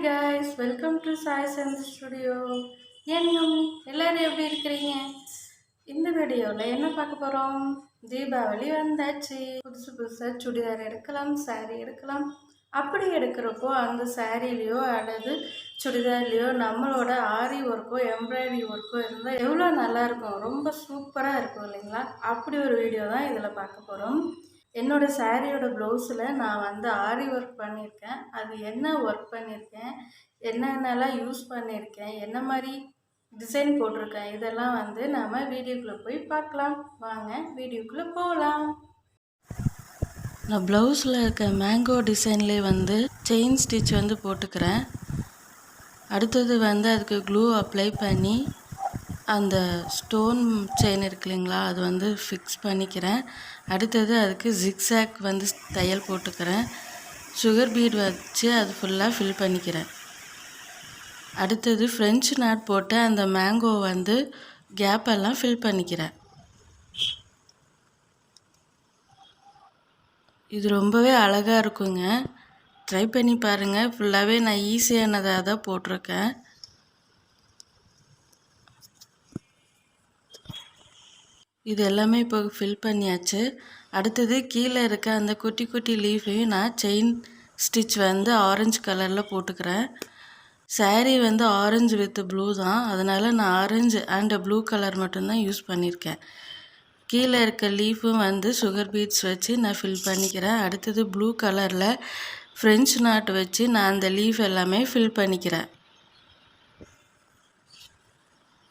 Hi guys welcome to Sai Chand studio ஏன் mummy எல்லோரும் எப்படி இருக்கிறீங்க? இந்த வீடியோவில் என்ன பார்க்க போகிறோம் தீபாவளி வந்தாச்சு. புதுசு புதுசாக சுடிதார் எடுக்கலாம் saree எடுக்கலாம். அப்படி எடுக்கிறப்போ அந்த சாரீலேயோ அல்லது சுடிதார்லேயோ நம்மளோட ஆரி ஒர்க்கோ எம்ப்ராய்டரி ஒர்க்கோ இருந்தால் எவ்வளோ நல்லாயிருக்கும் ரொம்ப சூப்பராக இருக்கும் இல்லைங்களா? அப்படி ஒரு வீடியோ தான் இதில் பார்க்க போகிறோம் என்னோடய சாரியோட ப்ளவுஸில் நான் வந்து ஆரி ஒர்க் பண்ணியிருக்கேன் அது என்ன ஒர்க் பண்ணியிருக்கேன் என்னென்னலாம் யூஸ் பண்ணியிருக்கேன் என்ன மாதிரி டிசைன் போட்டிருக்கேன்? இதெல்லாம் வந்து நாம் வீடியோக்குள்ளே போய் பார்க்கலாம். வாங்க வீடியோக்குள்ளே போகலாம். நான் ப்ளவுஸில் இருக்க மேங்கோ டிசைன்லேயே வந்து செயின் ஸ்டிச் வந்து போட்டுக்கிறேன். அடுத்தது வந்து அதுக்கு க்ளூ அப்ளை பண்ணி அந்த ஸ்டோன் செயின் இருக்கு இல்லைங்களா அது வந்து ஃபிக்ஸ் பண்ணிக்கிறேன். அடுத்தது அதுக்கு ஜிக்ஸாக் வந்து தையல் போட்டுக்கிறேன். சுகர் பீட் வச்சு அது ஃபுல்லாக ஃபில் பண்ணிக்கிறேன். அடுத்தது ஃப்ரெஞ்சு நாட் போட்டு அந்த மேங்கோ வந்து கேப் எல்லாம் ஃபில் பண்ணிக்கிறேன். இது ரொம்பவே அழகாக இருக்குங்க. ட்ரை பண்ணி பாருங்கள் ஃபுல்லாகவே நான் ஈஸியானதாக தான் போட்டிருக்கேன். இது எல்லாமே இப்போ ஃபில் பண்ணியாச்சு. அடுத்தது கீழே இருக்க அந்த குட்டி குட்டி லீஃபையும் நான் செயின் ஸ்டிச் வந்து ஆரஞ்சு கலரில் போட்டுக்கிறேன். Saree வந்து ஆரஞ்சு வித் ப்ளூ தான். அதனால் நான் ஆரஞ்சு அண்ட் ப்ளூ கலர் மட்டும்தான் யூஸ் பண்ணியிருக்கேன். கீழே இருக்க லீஃபும் வந்து சுகர் பீட்ஸ் வச்சு நான் ஃபில் பண்ணிக்கிறேன். அடுத்தது ப்ளூ கலரில் ஃப்ரெஞ்ச் நாட் வச்சு நான் அந்த லீஃப் எல்லாமே ஃபில் பண்ணிக்கிறேன்.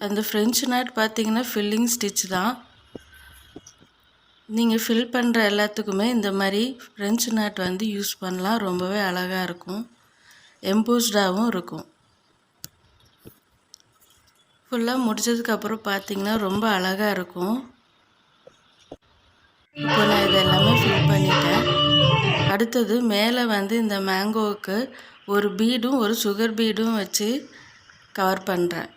அந்த ஃப்ரெஞ்ச் நாட் பார்த்திங்கன்னா ஃபில்லிங் ஸ்டிச் தான். நீங்கள் ஃபில் பண்ணுற எல்லாத்துக்குமே இந்த மாதிரி ஃப்ரெஞ்சு நாட் வந்து யூஸ் பண்ணலாம். ரொம்பவே அழகாக இருக்கும். எம்போஸ்டாகவும் இருக்கும். ஃபுல்லாக முடிச்சதுக்கப்புறம் பார்த்தீங்கன்னா ரொம்ப அழகாக இருக்கும். இப்போ நான் இது எல்லாமே ஃபில் பண்ணிட்டேன். அடுத்தது மேலே வந்து இந்த மேங்கோவுக்கு ஒரு பீடும் ஒரு சுகர் பீடும் வச்சு கவர் பண்ணுறேன்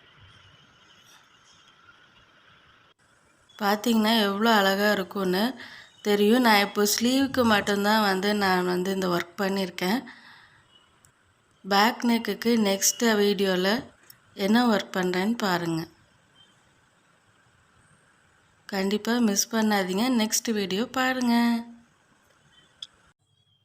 பார்த்திங்கன்னா எவ்வளோ அழகாக இருக்கும்னு தெரியும். நான் இப்போ ஸ்லீவுக்கு மட்டும்தான் வந்து நான் வந்து இந்த ஒர்க் பண்ணியிருக்கேன். பேக் நெக்குக்கு நெக்ஸ்ட் வீடியோவில் என்ன ஒர்க் பண்ணுறேன்னு பாருங்கள் கண்டிப்பாக மிஸ் பண்ணாதீங்க. நெக்ஸ்ட் வீடியோ பாருங்கள்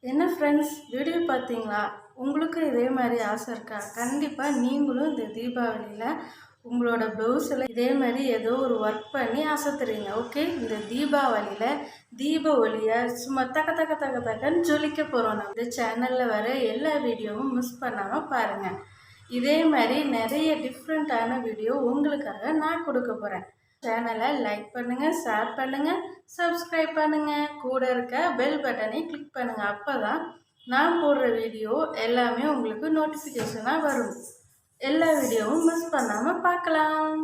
என்ன ஃப்ரெண்ட்ஸ் வீடியோ பார்த்தீங்களா உங்களுக்கும் இதே மாதிரி ஆசை இருக்கா? கண்டிப்பாக நீங்களும் இந்த தீபாவளியில் உங்களோட ப்ளவுஸில் இதே மாதிரி ஏதோ ஒரு ஒர்க் பண்ணி ஆசைத்துறீங்க ஓகே இந்த தீபாவளியில் தீப ஒளியை சும்மா தக்க தக்க தக்க தக்கன்னு ஜொலிக்க போகிறோம் நம்ம இந்த சேனலில் வர எல்லா வீடியோவும் மிஸ் பண்ணாமல் பாருங்கள் இதே மாதிரி நிறைய டிஃப்ரெண்ட்டான வீடியோ உங்களுக்காக நான் கொடுக்க போகிறேன் சேனலை லைக் பண்ணுங்கள் ஷேர் பண்ணுங்கள் சப்ஸ்கிரைப் பண்ணுங்கள் கூட இருக்க பெல் பட்டனை கிளிக் பண்ணுங்கள் அப்போ தான் நான் போடுற வீடியோ எல்லாமே உங்களுக்கு நோட்டிஃபிகேஷனாக வரும். எல்லா வீடியோவும் மிஸ் பண்ணாமல் பார்க்கலாம்.